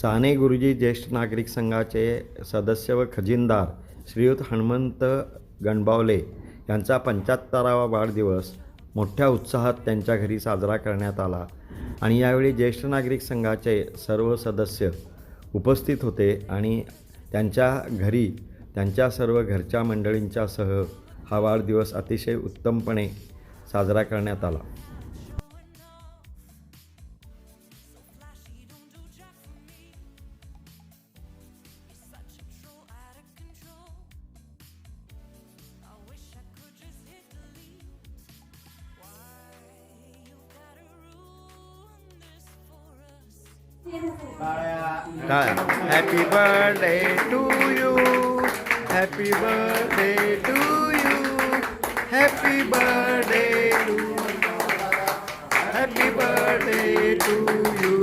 साने गुरुजी ज्येष्ठ नागरिक संघाचे सदस्य व खजिनदार श्रीयुत हनुमंत गणबावले यांचा पंच्याहत्तरावा वाढदिवस मोठ्या उत्साहात त्यांच्या घरी साजरा करण्यात आला. आणि यावेळी ज्येष्ठ नागरिक संघाचे सर्व सदस्य उपस्थित होते आणि त्यांच्या घरी त्यांच्या सर्व घरच्या मंडळींच्यासह हा वाढदिवस अतिशय उत्तमपणे साजरा करण्यात आला. Happy birthday to you. Happy birthday to you. Happy birthday to you. Happy birthday to you.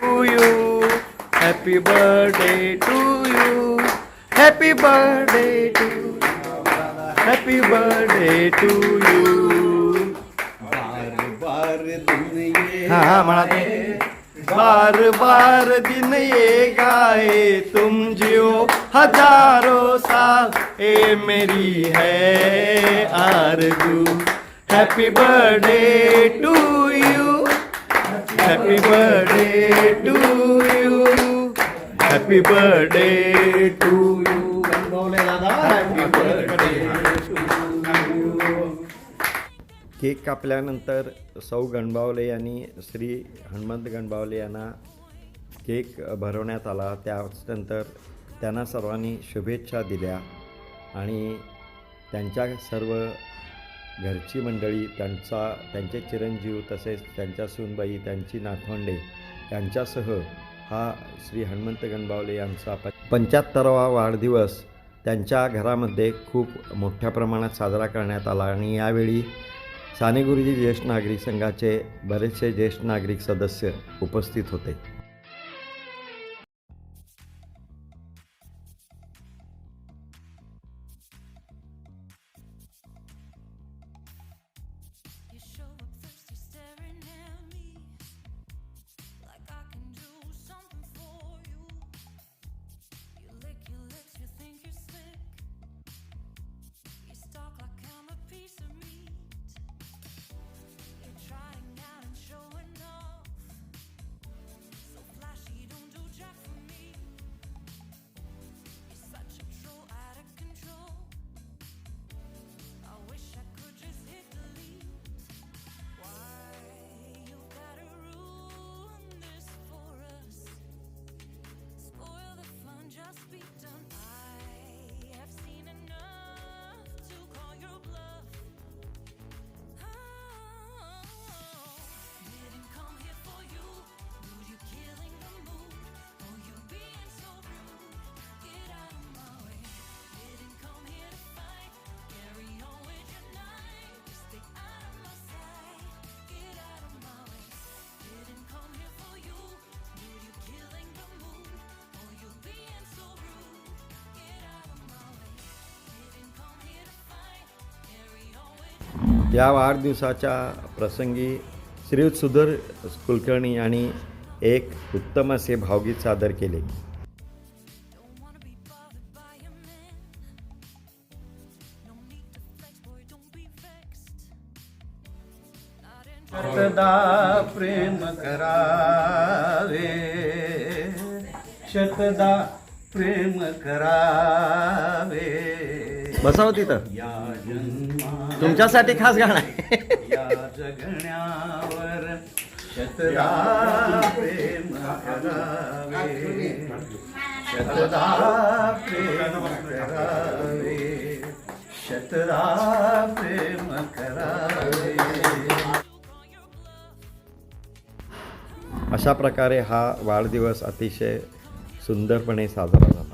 To you. Happy birthday to you. Happy birthday to you. Happy birthday to you. हाँ म्हणा ते. बार बार दिन ये गाए तुम जियो. हजारों साल ए मेरी है आरज़ू. Happy birthday to you happy birthday to you happy birthday to you cake कापल्यानंतर सौ गणबावले यांनी श्री हनुमंत गणबावले यांना केक भरवण्यात आला. त्यानंतर त्यांना सर्वांनी शुभेच्छा दिल्या आणि त्यांच्या सर्व घरची मंडळी त्यांचा त्यांचे चिरंजीव तसेच त्यांच्या सूनबाई त्यांची नातवंडे यांच्यासह हा श्री हनुमंत गणबावले यांचा प पंच्याहत्तरावा वाढदिवस त्यांच्या घरामध्ये खूप मोठ्या प्रमाणात साजरा करण्यात आला. आणि यावेळी साने गुरुजी ज्येष्ठ नागरिक संघाचे बरेचसे ज्येष्ठ नागरिक सदस्य उपस्थित होते. या वाढदिवसाच्या प्रसंगी श्रीयुत सुधर कुलकर्णी यांनी एक उत्तम असे भावगीत सादर केले. शतदा प्रेम करावे शतदा प्रेम करावे. बसाव तिथं. तुमच्यासाठी खास गाणं आहे. अशा प्रकारे हा वाढदिवस अतिशय सुंदरपणे साजरा झाला.